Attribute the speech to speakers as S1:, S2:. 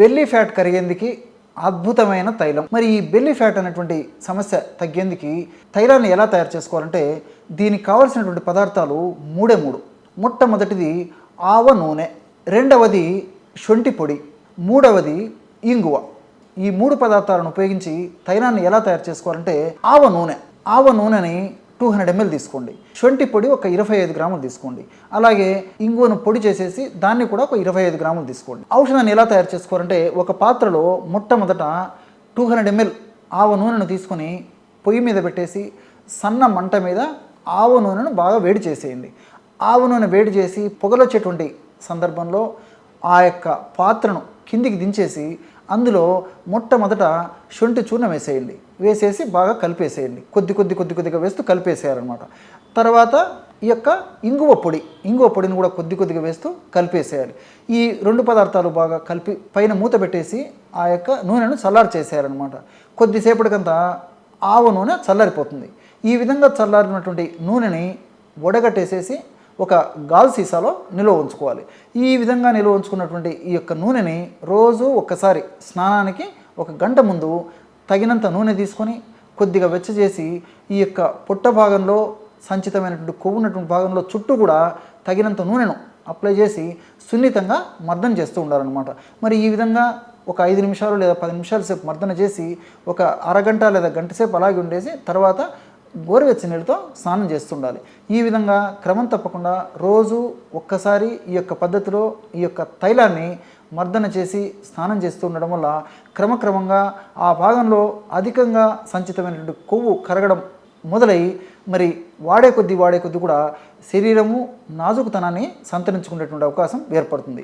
S1: Belly fat కరిగేందుకు అద్భుతమైన తైలం. మరి ఈ బెల్లీ ఫ్యాట్ అనేటువంటి సమస్య తగ్గేందుకు తైలాన్ని ఎలా తయారు చేసుకోవాలంటే దీనికి కావాల్సినటువంటి పదార్థాలు మూడే మూడు. మొట్టమొదటిది ఆవ నూనె రెండవది శొంఠి పొడి మూడవది ఇంగువ. ఈ మూడు పదార్థాలను ఉపయోగించి తైలాన్ని ఎలా తయారు చేసుకోవాలంటే ఆవ నూనె. ఆవ నూనెని టూ హండ్రెడ్ ఎంఎల్ తీసుకోండి. శొంఠి పొడి ఒక ఇరవై ఐదు గ్రాములు తీసుకోండి. అలాగే ఇంగువను పొడి చేసేసి దాన్ని కూడా ఒక ఇరవై ఐదు గ్రాములు తీసుకోండి. ఔషధాన్ని ఎలా తయారు చేసుకోవాలంటే ఒక పాత్రలో మొట్టమొదట టూ హండ్రెడ్ ఎంఎల్ ఆవ నూనెను తీసుకొని పొయ్యి మీద పెట్టేసి సన్న మంట మీద ఆవ నూనెను బాగా వేడి చేసేయండి. ఆవ నూనె వేడి చేసి పొగలొచ్చేటువంటి సందర్భంలో ఆ యొక్క పాత్రను కిందికి దించేసి అందులో మొట్టమొదట శొంఠి చూర్ణం వేసేయండి. వేసేసి బాగా కలిపేసేయండి. కొద్ది కొద్ది కొద్ది కొద్దిగా వేస్తూ కలిపేసేయాలన్నమాట. తర్వాత ఈ యొక్క ఇంగువ పొడి ఇంగువ పొడిని కూడా కొద్ది కొద్దిగా వేస్తూ కలిపేసేయాలి. ఈ రెండు పదార్థాలు బాగా కలిపి పైన మూత పెట్టేసి ఆ యొక్క నూనెను చల్లారి చేసేయాలన్నమాట. కొద్దిసేపటికంతా ఆవ నూనె చల్లారిపోతుంది. ఈ విధంగా చల్లారినటువంటి నూనెని వడగట్టేసేసి ఒక గాల్ సీసాలో నిల్వ ఉంచుకోవాలి. ఈ విధంగా నిల్వ ఉంచుకున్నటువంటి ఈ యొక్క నూనెని రోజు ఒక్కసారి స్నానానికి ఒక గంట ముందు తగినంత నూనె తీసుకొని కొద్దిగా వెచ్చ చేసి ఈ యొక్క పొట్ట భాగంలో సంచితమైనటువంటి కొవ్వు ఉన్నటువంటి భాగంలో చుట్టూ కూడా తగినంత నూనెను అప్లై చేసి సున్నితంగా మర్దన చేస్తూ ఉండాలన్నమాట. మరి ఈ విధంగా ఒక ఐదు నిమిషాలు లేదా పది నిమిషాల సేపు మర్దన చేసి ఒక అరగంట లేదా గంట సేపు అలాగే ఉండేసి తర్వాత గోరువెచ్చ నీళ్ళతో స్నానం చేస్తుండాలి. ఈ విధంగా క్రమం తప్పకుండా రోజు ఒక్కసారి ఈ యొక్క పద్ధతిలో ఈ యొక్క తైలాన్ని మర్దన చేసి స్నానం చేస్తూ ఉండడం వల్ల క్రమక్రమంగా ఆ భాగంలో అధికంగా సంచితమైనటువంటి కొవ్వు కరగడం మొదలై మరి వాడే కొద్దీ వాడే కొద్దీ కూడా శరీరము నాజుకుతనాన్ని సంతరించుకునేటువంటి అవకాశం ఏర్పడుతుంది.